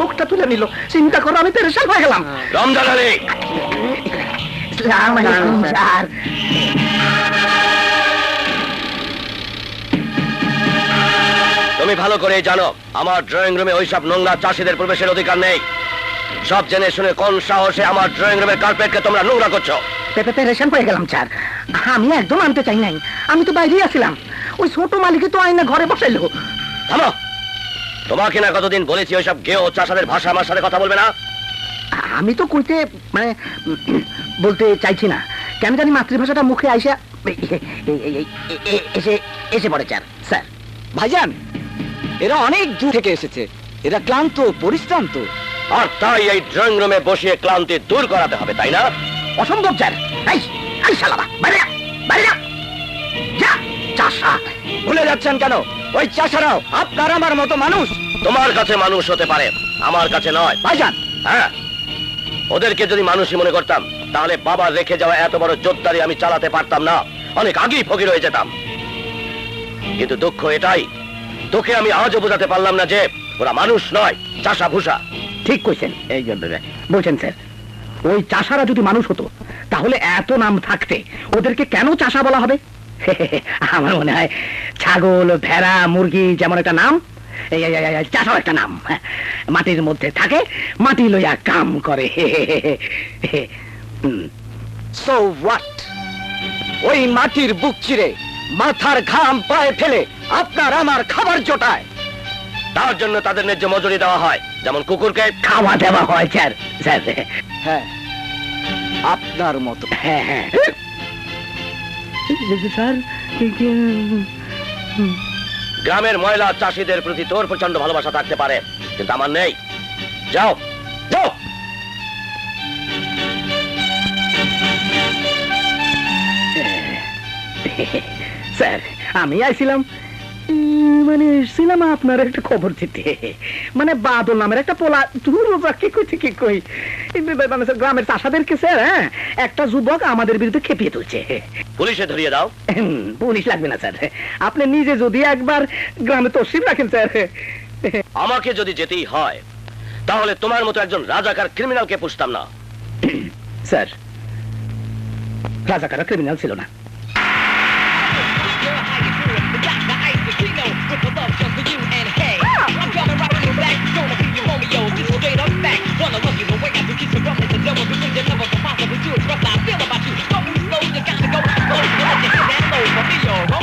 চোখটা তুলে নিল। চিন্তা করো আমি পেরেশান হয়ে গেলাম। রমজান আলী স্যার। তুমি ভালো করে জানো আমার ড্রয়িং রুমে ওইসব নোংরা চাষিদের প্রবেশের অধিকার নেই। সব জেনে শুনে কোন সাহসে আমার ড্রয়িং রুমের কার্পেটকে তোমরা নোংরা করছ? পেপে পেরেশান হয়ে গেলাম স্যার। আমি একদম আনতে চাই নাই। আমি তো বাইরেই আছিলাম। ওই ছোট মালিকে তো আইনা ঘরে বসাইলো থামো! তোমাকে না কতদিন বলেছি ওইসব গেও চাষাদের ভাষা আমার সাথে কথা বলবে না? আমি তো কইতে মানে বলতে চাইছি না। কেন জানি মাতৃভাষাটা মুখে আইসা এসে এসে পড়ে স্যার। স্যার ভাইজান এরা অনেক দূর থেকে এসেছে। এরা ক্লান্ত পরিশ্রান্ত। আর তাই এই ড্রয়িং রুমে বসিয়ে ক্লান্তি দূর করাতে হবে তাই না? অসম্ভব স্যার। এই শালাবা বাইরে যা চাষা। ভুলে যাচ্ছেন কেন? ওই চাষারাও আপনার আমার মতো মানুষ। তোমার কাছে মানুষ হতে পারে আমার কাছে নয়। ভাইজান। হ্যাঁ ওদেরকে যদি মানুষই মনে করতাম তাহলে বাবার রেখে যাওয়া এত বড় জোরদারি আমি চালাতে পারতাম না। অনেক আগেই ফকির হয়ে যেতাম। কিন্তু দুঃখ এটাই তোকে আমি আজও বোঝাতে পারলাম না যে ওরা মানুষ নয় চাষা ভূষা ঠিক কইছেন। এই জন্য বলছেন স্যার ওই চাষারা যদি মানুষ হতো তাহলে এত নাম থাকতে ওদেরকে কেন চাষা বলা হবে? আমার মনে হয় ছাগল ভেড়া মুরগি যেমন একটা নাম চাষাও একটা নাম হ্যাঁ, মাটির মধ্যে থাকে মাটি লইয়া কাম করে সো হোয়াট ওই মাটির বুক চিরে মাথার ঘাম পায়ে ফেলে আপনার আমার খাবার জোটায়। তার জন্য তাদের ন্যায্য মজুরি দেওয়া হয় যেমন কুকুরকে খাওয়া দেওয়া হয় স্যার স্যার হ্যাঁ আপনার মতো। হ্যাঁ হ্যাঁ। স্যার? গ্রামের ময়লা চাষিদের প্রতি তোর প্রচণ্ড ভালোবাসা থাকতে পারে কিন্তু আমার নেই। যাও যাও। স্যার আমি আইছিলাম। মানে আপনার একটা খবর দিতে। মানে বাদল নামের একটা পোলা। দূর কি কইতে কি কই? মানে গ্রামের চাষাদেরকে স্যার হ্যাঁ? একটা যুবক আমাদের বিরুদ্ধে খেপিয়ে তুলছে। পুলিশে ধরিয়ে দাও। পুলিশ লাগবে না স্যার। আপনি নিজে যদি একবার গ্রামে তসিব রাখেন স্যার। আমাকে যদি যেতেই হয় তাহলে তোমার মতো একজন রাজাকার ক্রিমিনালকে পুষতাম না। স্যার রাজাকারা ক্রিমিনাল ছিল না। being the never could possibly to express I feel about you. Slow, slow, you gotta go. Don't let you down over me, alright?